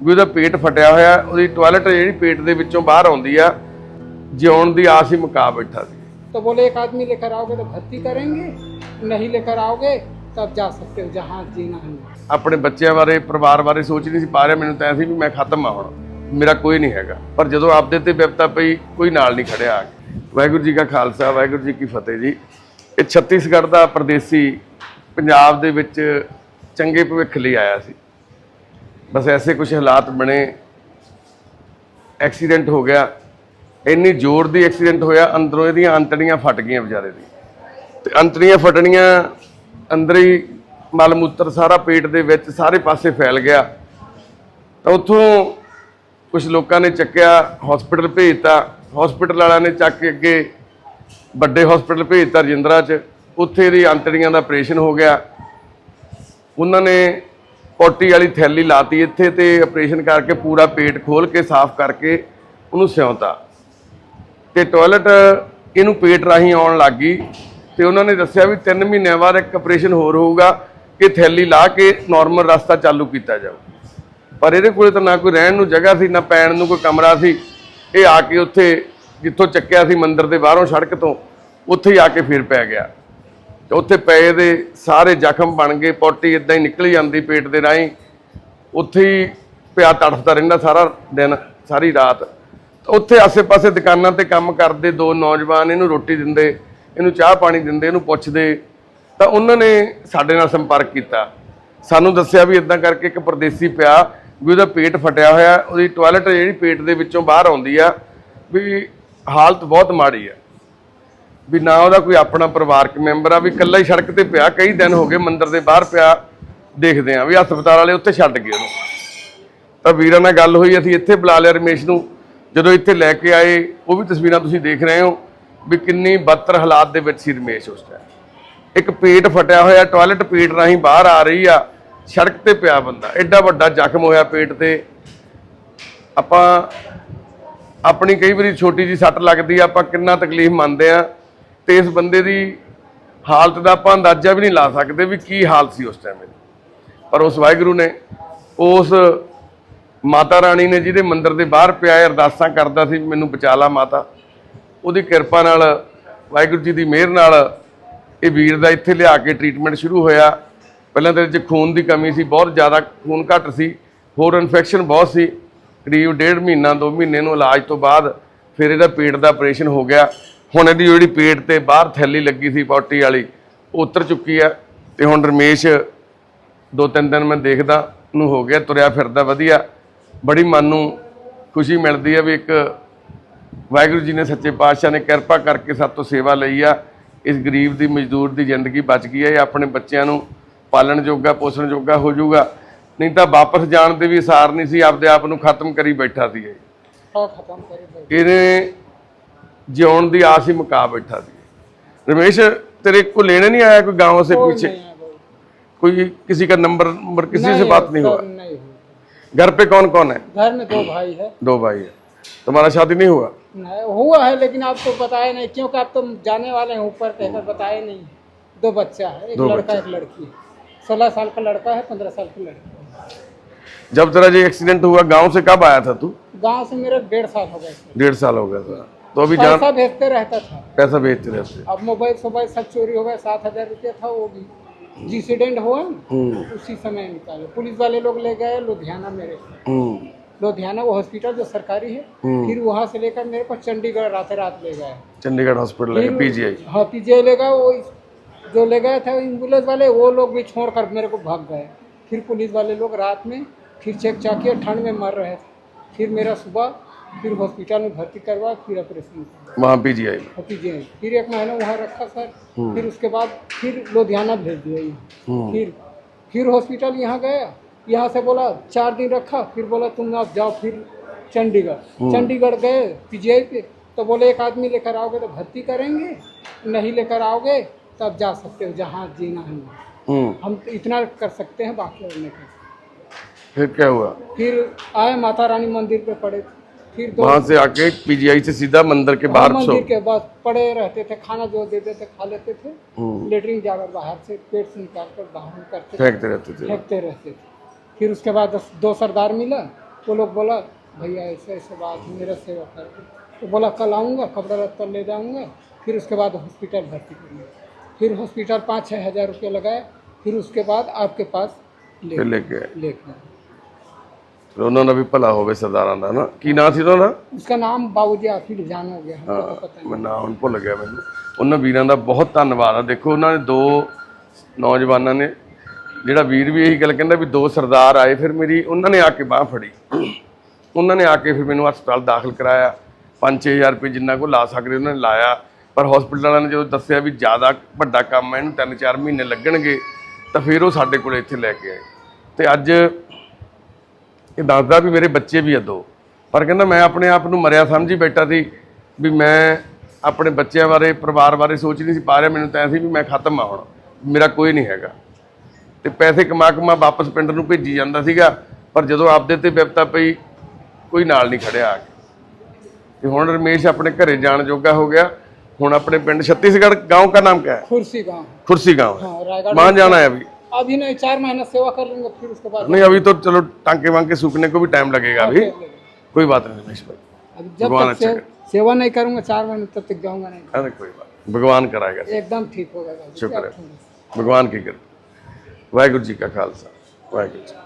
ਵੀ ਉਹਦਾ ਪੇਟ ਫਟਿਆ ਹੋਇਆ ਉਹਦੀ ਟਾਇਲਟ ਜਿਹੜੀ ਪੇਟ ਦੇ ਵਿੱਚੋਂ ਬਾਹਰ ਆਉਂਦੀ ਆ ਜਿਉਣ ਦੀ ਆਸ ਹੀ ਮੁਕਾ ਬੈਠਾ ਸੀ तो बोले एक आदमी लेकर आओगे तो भर्ती करेंगे नहीं लेकर आओगे तब जा सकते हो जहाँ जीना है ਆਪਣੇ ਬੱਚਿਆਂ ਬਾਰੇ ਪਰਿਵਾਰ ਬਾਰੇ ਸੋਚ ਨਹੀਂ ਸੀ ਪਾ ਰਿਹਾ ਮੈਨੂੰ ਤਾਂ ਐ ਸੀ ਵੀ ਮੈਂ ਖਤਮ ਆ ਹੁਣ ਮੇਰਾ ਕੋਈ ਨਹੀਂ ਹੈਗਾ ਪਰ ਜਦੋਂ ਆਪਦੇ ਤੇ ਵਿਪਤਾ ਪਈ ਕੋਈ ਨਾਲ ਨਹੀਂ ਖੜਿਆ ਆ ਕੇ ਵਾਹਿਗੁਰੂ ਜੀ ਕਾ ਖਾਲਸਾ ਵਾਹਿਗੁਰੂ ਜੀ ਕੀ ਫਤਿਹ ਜੀ ਇਹ ਛੱਤੀਸਗੜ੍ਹ ਦਾ ਪਰਦੇਸੀ ਪੰਜਾਬ ਦੇ ਵਿੱਚ ਚੰਗੇ ਭਵਿੱਖ ਲਈ ਆਇਆ ਸੀ ਬਸ ਐਸੇ ਕੁਝ ਹਾਲਾਤ ਬਣੇ, ਐਕਸੀਡੈਂਟ ਹੋ ਗਿਆ। ਇੰਨੀ ਜ਼ੋਰ ਦੀ ਐਕਸੀਡੈਂਟ ਹੋਇਆ, ਅੰਦਰੋਂ ਇਹਦੀਆਂ ਅੰਤੜੀਆਂ ਫਟ ਗਈਆਂ ਵਿਚਾਰੇ ਦੀ। ਤੇ ਅੰਤੜੀਆਂ ਫਟਣੀਆਂ ਅੰਦਰ ਹੀ ਮਲ ਮੂਤਰ ਸਾਰਾ ਪੇਟ ਦੇ ਵਿੱਚ ਸਾਰੇ ਪਾਸੇ ਫੈਲ ਗਿਆ। ਤਾਂ ਉੱਥੋਂ ਕੁਝ ਲੋਕਾਂ ਨੇ ਚੱਕਿਆ ਹਸਪੀਟਲ ਭੇਜਤਾ। ਹਸਪੀਟਲ ਵਾਲਿਆਂ ਨੇ ਚੱਕ ਕੇ ਅੱਗੇ ਵੱਡੇ ਹਸਪੀਟਲ ਭੇਜਤਾ ਰਜਿੰਦਰਾ 'ਚ। ਉੱਥੇ ਇਹਦੀ ਅੰਤੜੀਆਂ ਦਾ ਆਪਰੇਸ਼ਨ ਹੋ ਗਿਆ। ਉਹਨਾਂ ਨੇ ਪੋਟੀ ਵਾਲੀ ਥੈਲੀ ਲਾਤੀ ਇੱਥੇ ਤੇ ਆਪਰੇਸ਼ਨ ਕਰਕੇ ਪੂਰਾ ਪੇਟ ਖੋਲ ਕੇ, ਸਾਫ਼ ਕਰਕੇ ਉਹਨੂੰ ਸਿਉਂਤਾ। ਤੇ ਟਾਇਲਟ ਇਹਨੂੰ ਪੇਟ ਰਾਹੀਂ ਆਉਣ ਲੱਗ ਗਈ ਤੇ ਉਹਨਾਂ ਨੇ ਦੱਸਿਆ ਵੀ 3 ਮਹੀਨਿਆਂ ਬਾਅਦ ਇੱਕ ਆਪਰੇਸ਼ਨ ਹੋਰ ਹੋਊਗਾ ਕਿ ਥੈਲੀ ਲਾ ਕੇ ਨਾਰਮਲ ਰਸਤਾ ਚਾਲੂ ਕੀਤਾ ਜਾਊ ਪਰ ਇਹਦੇ ਕੋਲੇ ਤਾਂ ਨਾ ਕੋਈ ਰਹਿਣ ਨੂੰ ਜਗ੍ਹਾ ਸੀ, ਨਾ ਪੈਣ ਨੂੰ ਕੋਈ ਕਮਰਾ ਸੀ। ਇਹ ਆ ਕੇ ਉੱਥੇ ਜਿੱਥੋਂ ਚੱਕਿਆ ਸੀ ਮੰਦਿਰ ਦੇ ਬਾਹਰੋਂ ਸੜਕ ਤੋਂ, ਉੱਥੇ ਹੀ ਆ ਕੇ ਫਿਰ ਪੈ ਗਿਆ। ਉੱਥੇ ਪਏ ਦੇ ਸਾਰੇ ਜ਼ਖਮ ਬਣ ਗਏ, ਪੋਟੀ ਇਦਾਂ ਹੀ ਨਿਕਲੀ ਜਾਂਦੀ ਪੇਟ ਦੇ ਰਾਹੀਂ। ਉੱਥੇ ਹੀ ਪਿਆ ਤੜਫਦਾ ਰਹਿੰਦਾ ਸਾਰਾ ਦਿਨ, ਸਾਰੀ ਰਾਤ। ਉੱਥੇ ਆਸੇ-ਪਾਸੇ ਦੁਕਾਨਾਂ ਤੇ ਕੰਮ ਕਰਦੇ ਦੋ ਨੌਜਵਾਨ, ਇਹਨੂੰ ਰੋਟੀ ਦਿੰਦੇ, ਇਹਨੂੰ ਚਾਹ ਪਾਣੀ ਦਿੰਦੇ, ਇਹਨੂੰ ਪੁੱਛਦੇ। ਤਾਂ ਉਹਨਾਂ ਨੇ ਸਾਡੇ ਨਾਲ ਸੰਪਰਕ ਕੀਤਾ। ਸਾਨੂੰ ਦੱਸਿਆ ਵੀ ਇਦਾਂ ਕਰਕੇ ਇੱਕ ਪਰਦੇਸੀ ਪਿਆ ਵੀ ਉਹਦਾ ਪੇਟ ਫਟਿਆ ਹੋਇਆ, ਉਹਦੀ ਟਾਇਲਟ ਜਿਹੜੀ ਪੇਟ ਦੇ ਵਿੱਚੋਂ ਬਾਹਰ ਆਉਂਦੀ ਆ, ਵੀ ਹਾਲਤ ਬਹੁਤ ਮਾੜੀ ਆ। ਵੀ ਨਾ ਉਹਦਾ ਕੋਈ ਆਪਣਾ ਪਰਿਵਾਰਕ ਮੈਂਬਰ ਆ, ਵੀ ਇਕੱਲਾ ਹੀ ਸੜਕ ਤੇ ਪਿਆ, ਕਈ ਦਿਨ ਹੋ ਗਏ ਮੰਦਿਰ ਦੇ ਬਾਹਰ ਪਿਆ, ਦੇਖਦੇ ਆ ਵੀ ਹਸਪਤਾਲ ਵਾਲੇ ਉੱਥੇ ਛੱਡ ਗਏ ਉਹਨੂੰ। ਤਾਂ ਵੀਰਾਂ ਨਾਲ ਗੱਲ ਹੋਈ, ਅਸੀਂ ਇੱਥੇ ਬੁਲਾ ਲਿਆ ਰਮੇਸ਼ ਨੂੰ, ਜਦੋਂ ਇੱਥੇ ਲੈ ਕੇ ਆਏ, ਉਹ ਵੀ ਤਸਵੀਰਾਂ ਤੁਸੀਂ ਦੇਖ ਰਹੇ ਹੋ, ਵੀ ਕਿੰਨੀ ਬਦਤਰ ਹਾਲਾਤ ਦੇ ਵਿੱਚ ਸੀ ਰਮੇਸ਼ ਉਸ ਟਾਈਮ ਇੱਕ ਪੇਟ ਫਟਿਆ ਹੋਇਆ ਟਾਇਲਟ ਪੇਟ ਰਾਹੀਂ ਬਾਹਰ ਆ ਰਹੀ ਆ, ਸੜਕ ਤੇ ਪਿਆ ਬੰਦਾ, ਐਡਾ ਵੱਡਾ ਜ਼ਖਮ ਹੋਇਆ ਪੇਟ ਤੇ। ਆਪਾਂ ਆਪਣੀ ਕਈ ਵਾਰੀ ਛੋਟੀ ਜੀ ਸੱਟ ਲੱਗਦੀ ਆ, ਆਪਾਂ ਕਿੰਨਾ ਤਕਲੀਫ ਮੰਨਦੇ ਆ ਤੇ ਇਸ ਬੰਦੇ ਦੀ ਹਾਲਤ ਦਾ ਆਪਾਂ ਅੰਦਾਜ਼ਾ ਵੀ ਨਹੀਂ ਲਾ ਸਕਦੇ ਵੀ ਕੀ ਹਾਲਤ ਸੀ ਉਸ ਟਾਈਮ ਪਰ ਉਸ ਵਾਹਿਗੁਰੂ ਨੇ ਉਸ ਮਾਤਾ ਰਾਣੀ ਨੇ ਜਿਹਦੇ ਮੰਦਿਰ ਦੇ ਬਾਹਰ ਪਿਆ ਅਰਦਾਸਾਂ ਕਰਦਾ ਸੀ, ਮੈਨੂੰ ਬਚਾ ਲਾ ਮਾਤਾ। ਉਹਦੀ ਕਿਰਪਾ ਨਾਲ ਵਾਹਿਗੁਰੂ ਜੀ ਦੀ ਮਿਹਰ ਨਾਲ ਇਹ ਵੀਰ ਦਾ ਇੱਥੇ ਲਿਆ ਕੇ ਟ੍ਰੀਟਮੈਂਟ ਸ਼ੁਰੂ ਹੋਇਆ। ਪਹਿਲਾਂ ਤਾਂ ਇਹਦੇ 'ਚ ਖੂਨ ਦੀ ਕਮੀ ਸੀ, ਬਹੁਤ ਜ਼ਿਆਦਾ ਖੂਨ ਘੱਟ ਸੀ। ਹੋਰ ਇਨਫੈਕਸ਼ਨ ਬਹੁਤ ਸੀ। ਕਰੀਬ ਡੇਢ ਮਹੀਨਾ 2 ਮਹੀਨੇ ਨੂੰ ਇਲਾਜ ਤੋਂ ਬਾਅਦ ਫਿਰ ਇਹਦਾ ਪੇਟ ਦਾ ਆਪਰੇਸ਼ਨ ਹੋ ਗਿਆ। ਹੁਣ ਇਹਦੀ ਜਿਹੜੀ ਪੇਟ ਤੇ ਬਾਹਰ ਥੈਲੀ ਲੱਗੀ ਸੀ ਪੌਟੀ ਵਾਲੀ ਉਤਰ ਚੁੱਕੀ ਆ ਤੇ ਹੁਣ ਰਮੇਸ਼ ਦੋ ਤਿੰਨ ਦਿਨ ਮੈਂ ਦੇਖਦਾ ਨੂੰ ਹੋ ਗਿਆ ਤੁਰਿਆ ਫਿਰਦਾ ਵਧੀਆ। ਬੜੀ ਮਨ ਨੂੰ ਖੁਸ਼ੀ ਮਿਲਦੀ ਆ ਵੀ ਇੱਕ ਵਾਹਿਗੁਰੂ ਜੀ ਨੇ ਸੱਚੇ ਪਾਤਸ਼ਾਹ ਨੇ ਕਿਰਪਾ ਕਰਕੇ ਸਭ ਤੋਂ ਸੇਵਾ ਲਈ ਆ। ਇਸ ਗਰੀਬ ਦੀ ਮਜ਼ਦੂਰ ਦੀ ਜ਼ਿੰਦਗੀ ਬਚ ਗਈ ਹੈ ਇਹ ਆਪਣੇ ਬੱਚਿਆਂ ਨੂੰ ਪਾਲਣ ਜੋਗਾ ਪੋਸ਼ਣ ਜੋਗਾ ਹੋ ਜਾਊਗਾ। ਨਹੀਂ ਤਾਂ ਵਾਪਸ ਜਾਣ ਦੇ ਵੀ ਸਾਰ ਨਹੀਂ ਸੀ ਆਪਦੇ ਆਪ ਨੂੰ ਖਤਮ ਕਰੀ ਬੈਠਾ ਸੀ ਇਹ। ਖਤਮ ਕਰੀ ਇਹਨੇ जियोन दी आस ही मुका बैठा थी रमेश तेरे को लेने नहीं आया कोई गाँव से पीछे कोई किसी का नंबर नंबर किसी से बात नहीं हुआ घर पे कौन कौन है घर में दो भाई है दो भाई है तुम्हारा शादी नहीं हुआ नहीं हुआ है लेकिन आपको बताया नहीं क्योंकि आप तो जाने वाले हैं ऊपर कहकर बताया नहीं दो बच्चा है एक लड़का एक लड़की सोलह साल का लड़का है पंद्रह साल की लड़की जब तेरा जी एक्सीडेंट हुआ गाँव से कब आया था तू गाँव से मेरा डेढ़ साल हो गया डेढ़ साल हो गया था तो अभी जान पैसा भेजते रहता था। पैसा भेजते रहते। अब मोबाइल सोबाइल सब चोरी हो गया सात हज़ार रुपया था वो भी। जिसडेंट हुआ हम्म। उसी समय निकाले। पुलिस वाले लोग ले गए लुधियाना मेरे। हम्म। लुधियाना वो हॉस्पिटल जो सरकारी है हम्म। फिर वहाँ से लेकर मेरे को चंडीगढ़ रात रात ले गए। चंडीगढ़ हॉस्पिटल है पीजीआई हाँ पीजीआई ले गए वो जो ले गए थे एंबुलेंस वाले वो लोग भी छोड़ कर मेरे को भाग गए। फिर पुलिस वाले लोग रात में फिर चेक चाकिया ठंड में मर रहे थे। फिर मेरा सुबह फिर हॉस्पिटल में भर्ती करवा फिर ऑपरेशन वहाँ पी जी आई फिर एक महीना वहाँ रखा सर। फिर उसके बाद फिर लुधियाना भेज दिया हम्म। फिर फिर हॉस्पिटल यहाँ गया। यहाँ से बोला चार दिन रखा। फिर बोला तुम आप जाओ फिर चंडीगढ़। चंडीगढ़ गए पीजीआई पे। तो बोले एक आदमी लेकर आओगे तो भर्ती करेंगे। नहीं लेकर आओगे तब जा सकते हो जहाँ जीना है। हम्म। हम तो इतना कर सकते हैं बाकी और नहीं कर सकते। फिर क्या हुआ? फिर आए माता रानी मंदिर पे पड़े। फिर तो वहाँ से आके पीजीआई से सीधा मंदिर के बाहर हाँ, मंदिर के बाद पड़े रहते थे खाना जो देते थे खा लेते थे। हम्म। लेटरिन जाकर बाहर से पेट से निकाल कर बाहर करते फेंकते रहते थे। फेंकते रहते थे। फिर उसके बाद दो सरदार मिला वो लोग बोला भैया ऐसे ऐसे बात मेरा सेवा कर तो बोला कल आऊँगा कपड़ा लत्तर ले जाऊँगा। फिर उसके बाद हॉस्पिटल भर्ती करूँगा फिर हॉस्पिटल पाँच छः हज़ार रुपये लगाया। फिर उसके बाद आपके पास ले लेके ले ਫਿਰ ਉਹਨਾਂ ਦਾ ਵੀ ਭਲਾ ਹੋਵੇ ਸਰਦਾਰਾਂ ਦਾ ਨਾ ਕੀ ਨਾਂ ਸੀ ਉਹਨਾਂ ਦਾ उसका नाम बाबूजी आखिर जान हो गया हमको तो पता ਮੈਂ ਨਾਮ ਹੁਣ ਭੁੱਲ ਗਿਆ ਮੈਨੂੰ ਉਹਨਾਂ ਵੀਰਾਂ ਦਾ ਬਹੁਤ ਧੰਨਵਾਦ ਆ ਦੇਖੋ ਉਹਨਾਂ ਨੇ ਦੋ ਨੌਜਵਾਨਾਂ ਨੇ ਜਿਹੜਾ ਵੀਰ ਵੀ ਇਹੀ ਗੱਲ ਕਹਿੰਦਾ ਵੀ ਦੋ ਸਰਦਾਰ ਆਏ ਫਿਰ ਮੇਰੀ ਉਹਨਾਂ ਨੇ ਆ ਕੇ ਬਾਹ ਫੜੀ ਉਹਨਾਂ ਨੇ ਆ ਕੇ ਫਿਰ ਮੈਨੂੰ ਹਸਪਤਾਲ ਦਾਖਲ ਕਰਾਇਆ 5-6000 ਰੁਪਏ ਜਿੰਨਾ ਕੋ ਲਾ ਸਕਦੇ ਉਹਨਾਂ ਨੇ ਲਾਇਆ ਪਰ ਹਸਪੀਟਲ ਵਾਲਿਆਂ ਨੇ ਜਦੋਂ ਦੱਸਿਆ ਵੀ ਜ਼ਿਆਦਾ ਵੱਡਾ ਕੰਮ ਹੈ ਇਹਨੂੰ 3-4 ਮਹੀਨੇ ਲੱਗਣਗੇ ਤਾਂ ਫਿਰ ਉਹ ਸਾਡੇ ਕੋਲ ਇੱਥੇ ਲੈ ਕੇ ਆਏ ਤੇ ਅੱਜ ਇਹ ਦੱਸਦਾ ਵੀ ਮੇਰੇ ਬੱਚੇ ਵੀ ਅਦੋ ਪਰ ਕਹਿੰਦਾ ਮੈਂ ਆਪਣੇ ਆਪ ਨੂੰ ਮਰਿਆ ਸਮਝੀ ਬੈਠਾ ਸੀ ਵੀ ਮੈਂ ਆਪਣੇ ਬੱਚਿਆਂ ਬਾਰੇ ਪਰਿਵਾਰ ਬਾਰੇ ਸੋਚ ਨਹੀਂ ਸੀ ਪਾ ਰਿਹਾ। ਮੈਨੂੰ ਤਾਂ ਸੀ ਵੀ ਮੈਂ ਖਤਮ ਆ ਹੁਣ। ਮੇਰਾ ਕੋਈ ਨਹੀਂ ਹੈਗਾ। ਤੇ ਪੈਸੇ ਕਮਾ ਕਮਾ ਵਾਪਸ ਪਿੰਡ ਨੂੰ ਭੇਜੀ ਜਾਂਦਾ ਸੀਗਾ ਪਰ ਜਦੋਂ ਆਪਦੇ ਤੇ ਵਿਪਤਾ ਪਈ ਕੋਈ ਨਾਲ ਨਹੀਂ ਖੜਿਆ ਆ ਕੇ। ਤੇ ਹੁਣ ਰਮੇਸ਼ ਆਪਣੇ ਘਰੇ ਜਾਣ ਜੋਗਾ ਹੋ ਗਿਆ। ਹੁਣ ਆਪਣੇ ਪਿੰਡ ਛੱਤੀਸਗੜ੍ਹ ਗਾਉਂ ਦਾ ਨਾਮ ਕਿਆ ਹੈ? ਖੁਰਸੀ گاؤں ਖੁਰਸੀ گاؤں ਹਾਂ। ਮਾਂ ਜਾਣਾ ਹੈ ਵੀ। अभी नहीं चार महीना सेवा कर लूँगा फिर उसके बाद नहीं अभी तो चलो टांके वांके सूखने को भी टाइम लगेगा अभी। कोई बात नहीं रमेश भाई। जब तक से, सेवा नहीं करूँगा चार महीने तब तक जाऊँगा नहीं। अरे कोई बात भगवान कराएगा। एकदम ठीक होगा शुक्रिया शुक्र है। भगवान की कृपा। वाहगुरु जी का खालसा। वाहगुरु जी।